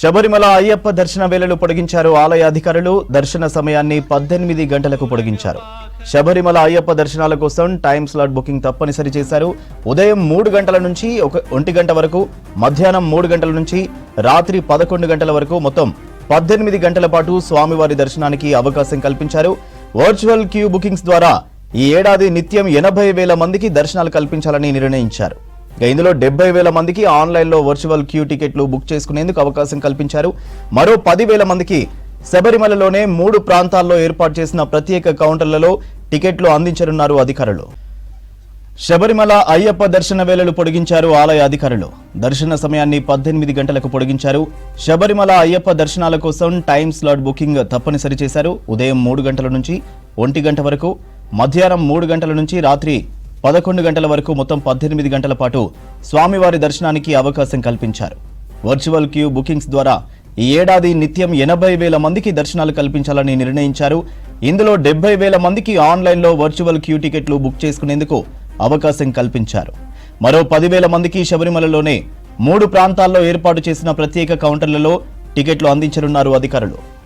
శబరిమల అయ్యప్ప దర్శన వేళలు పొడిగించారు ఆలయ అధికారులు. దర్శన సమయాన్ని పద్దెనిమిది గంటలకు పొడిగించారు. శబరిమల అయ్యప్ప దర్శనాల కోసం టైం స్లాట్ బుకింగ్ తప్పనిసరి చేశారు. ఉదయం మూడు గంటల నుంచి ఒక ఒంటి గంట వరకు మధ్యాహ్నం మూడు గంటల నుంచి రాత్రి పదకొండు గంటల వరకు మొత్తం పద్దెనిమిది గంటల పాటు స్వామివారి దర్శనానికి అవకాశం కల్పించారు. వర్చువల్ క్యూ బుకింగ్స్ ద్వారా ఈ ఏడాది నిత్యం ఎనభై వేల మందికి దర్శనాలు కల్పించాలని నిర్ణయించారు. ఇందులో డెబ్బై వేల మందికి ఆన్లైన్లో వర్చువల్ క్యూ టికెట్లు బుక్ చేసుకునేందుకు అవకాశం కల్పించారు. మరో పది వేల మందికి శబరిమలలోనే మూడు ప్రాంతాల్లో ఏర్పాటు చేసిన ప్రత్యేక కౌంటర్లలో టికెట్లు అందించనున్నారు అధికారులు. శబరిమల అయ్యప్ప దర్శన వేళలు పొడిగించారు ఆలయ అధికారులు. దర్శన సమయాన్ని పద్దెనిమిది గంటలకు పొడిగించారు. శబరిమల అయ్యప్ప దర్శనాల కోసం టైం స్లాట్ బుకింగ్ తప్పనిసరి చేశారు. ఉదయం మూడు గంటల నుంచి ఒంటి గంట వరకు మధ్యాహ్నం మూడు గంటల నుంచి రాత్రి పదకొండు గంటల వరకు మొత్తం పద్దెనిమిది గంటల పాటు స్వామివారి దర్శనానికి అవకాశం కల్పించారు. వర్చువల్ క్యూ బుకింగ్స్ ద్వారా ఈ ఏడాది నిత్యం ఎనభై వేల మందికి దర్శనాలు కల్పించాలని నిర్ణయించారు. ఇందులో డెబ్బై వేల మందికి ఆన్లైన్లో వర్చువల్ క్యూ టికెట్లు బుక్ చేసుకునేందుకు అవకాశం కల్పించారు. మరో పదివేల మందికి శబరిమలలోనే మూడు ప్రాంతాల్లో ఏర్పాటు చేసిన ప్రత్యేక కౌంటర్లలో టికెట్లు అందించనున్నారు అధికారులు.